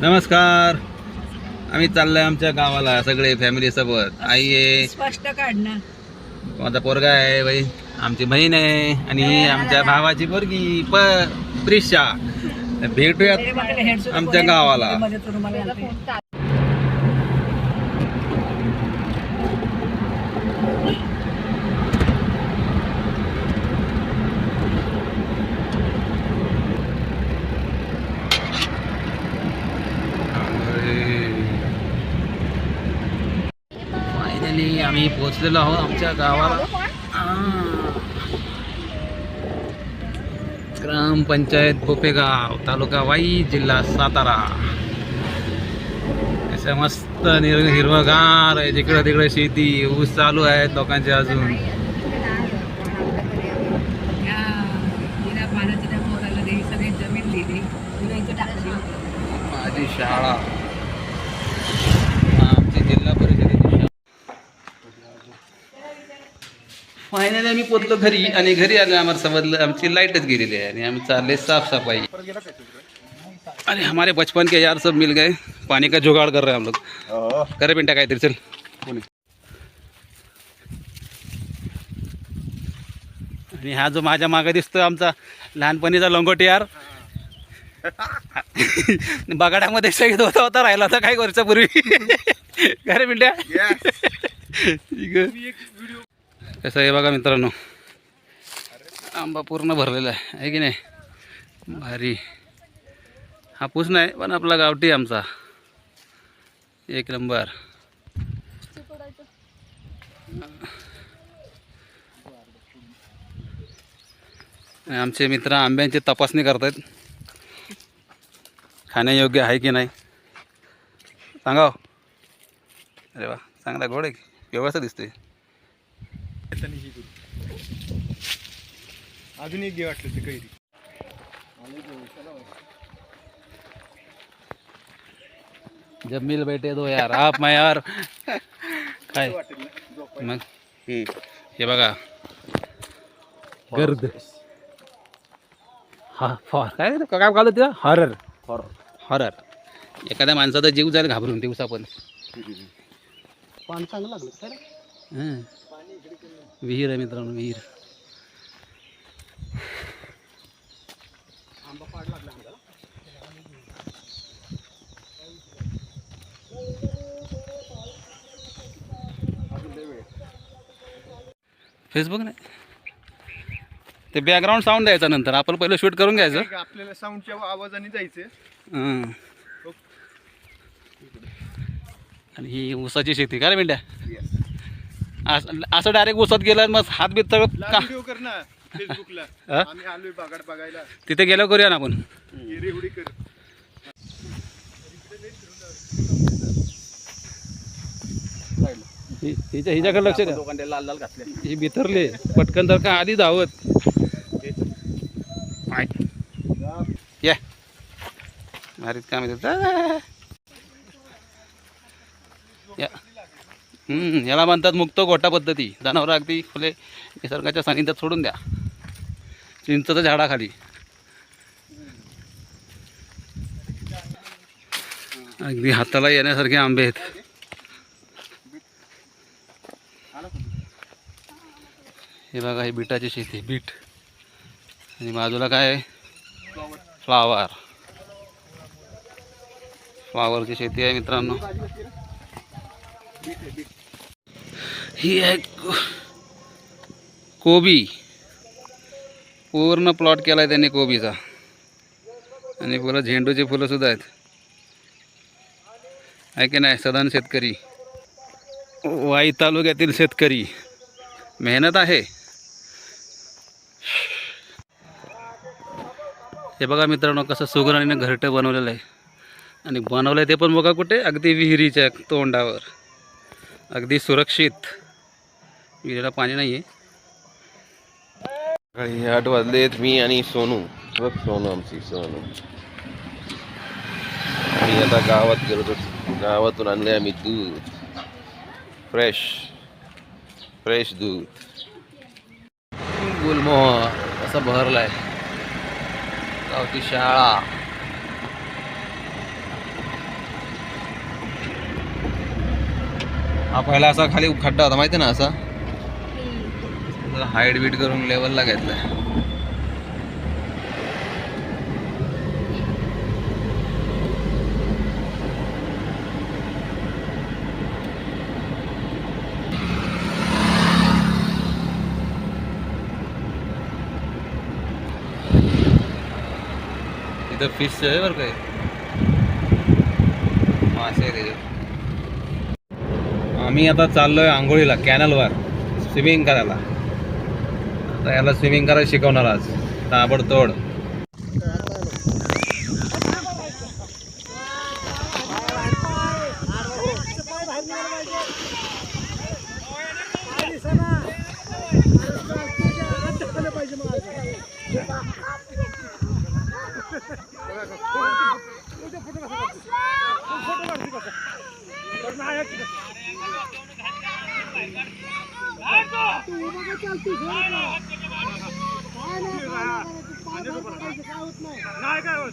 नमस्कार. आम्ही चाललोय आमच्या गावाला सगळे फॅमिली सोबत. आई आहे. स्पष्ट काढ ना. माझा पोरगा आहे बाई. आमची बहीण आहे आणि ही आमच्या भावाची पोरगी प प्रिशा. भेटूयात आमच्या गावाला. फायनली आम्ही पोहोचलेलो आहोत आमच्या गावाला. ग्रामपंचायत बोपेगाव तालुका वाई जिल्हा सातारा. असं मस्त निर हिरवगार आहे जिकडं तिकडे शेती ऊस चालू आहेत लोकांचे अजून. या बिना पाण्याची त्या पोराला दिली सगळी जमीन दिली तुला इथे टाकली माझी शाळा आमची जिल्हा परिषदेची शाळा फायनली आम्ही पोचलो घरी आणि घरी आलो आम्हाला समजलं आमची लाईटच गेलेली आहे आणि आम्ही चालले साफसफाई. अरे हमारे बचपन के यार सब मिल गए. पानी का जुगाड़ कर रहे हैं हम लोग. करे पिंटा काहीतरी चल. आणि हा जो माझ्या मागे दिसतो आमचा लहानपणीचा लंगोटी यार. बगाड्यामध्ये शहीद होता होता राहिला होता काही वर्षापूर्वी. खरे मिंट्या कसं आहे बघा मित्रांनो? आंबा पूर्ण भरलेला आहे. आहे की नाही? भारी. हापूस नाही पण आपला गावठी आमचा. एक नंबर. आमचे मित्र आंब्यांची तपासणी करतायत. खाण्यायोग्य आहे की नाही? सांगाव हो. अरे वा चांगला गोड आहे. व्यवस्था दिसते अजून एक घे वाटलं ते कैरी. जब मिल बैठे दो यार आप मैं यार. काय? मग? हे बघा. गर्द. हा फॉर. काय? काय घालत तिला? हॉरर. हॉरर. एखाद्या माणसाचा जीव जाईल घाबरून दिवसा पण पान चांगलं लागलं? हं. विहीर आहे मित्रांनो विहीर. फेसबुक नाही? ते बॅकग्राऊंड साऊंड द्यायचा नंतर आपण पहिलं शूट करून घ्यायचं. आपल्याला साऊंडच्या आवाजाने जायचं हं. आणि ही ऊसाची शेती काय रे असं असं डायरेक्ट ऊसात गेलं मग हात बीत सगळं का? व्हिडिओ कर ना फेसबुकला हा? आम्ही आलोय बागाड बघायला. तिथे गेल्यावर करूया ना आपण. ये कर. हि- हिच्या हिच्याकडे लक्ष द्या. लोकांना लाल लाल घातले ही बिथरले पटकन तर का आधी धावत. आय. ये. मारीत काम येत या. हम्म, याला म्हणतात मुक्त गोटा पद्धती. जनावरं अगदी फुले निसर्गाच्या सानिध्यात सोडून द्या. चिंचच्या झाडाखाली. अगदी हाताला येण्यासारखे आंबे आहेत. हे बघा हे बीटाची शेती बीट. आणि बाजूला काय फ्लावर. फ्लावरची शेती आहे मित्रांनो. ही आहे को- कोबी. पूर्ण प्लॉट केला आहे त्यांनी कोबीचा. आणि फुलं झेंडूची फुलं सुद्धा आहेत. आहे की नाही सदान शेतकरी. वाई तालुक्यातील शेतकरी. मेहनत आहे. हे बघा मित्रांनो कसं सुगरणीनं घरटं बनवलेलं आहे. आणि बनवलं आहे ते पण बघा कुठे? अगदी विहिरीच्या तोंडावर. अगदी सुरक्षित. विहिरीला पाणी नाही आहे सकाळी आठ वाजलेत मी आणि सोनू. बघ सोनू आमची सोनू. आम्ही आता गावात गेलो गावातून आणले आम्ही दूध. फ्रेश फ्रेश दूध. गुलमोह असं भरलाय गावची शाळा. हा पहिला असा खाली खड्डा होता माहिती ना असा? हाईट बीट करून लेवलला घेतलं इथं फिश आहे बरं काय मासे त्याच्यात आम्ही आता चाललोय आंघोळीला कॅनलवर स्विमिंग करायला. आता याला स्विमिंग करायला शिकवणार आज. ताबडतोड. नाही काय होत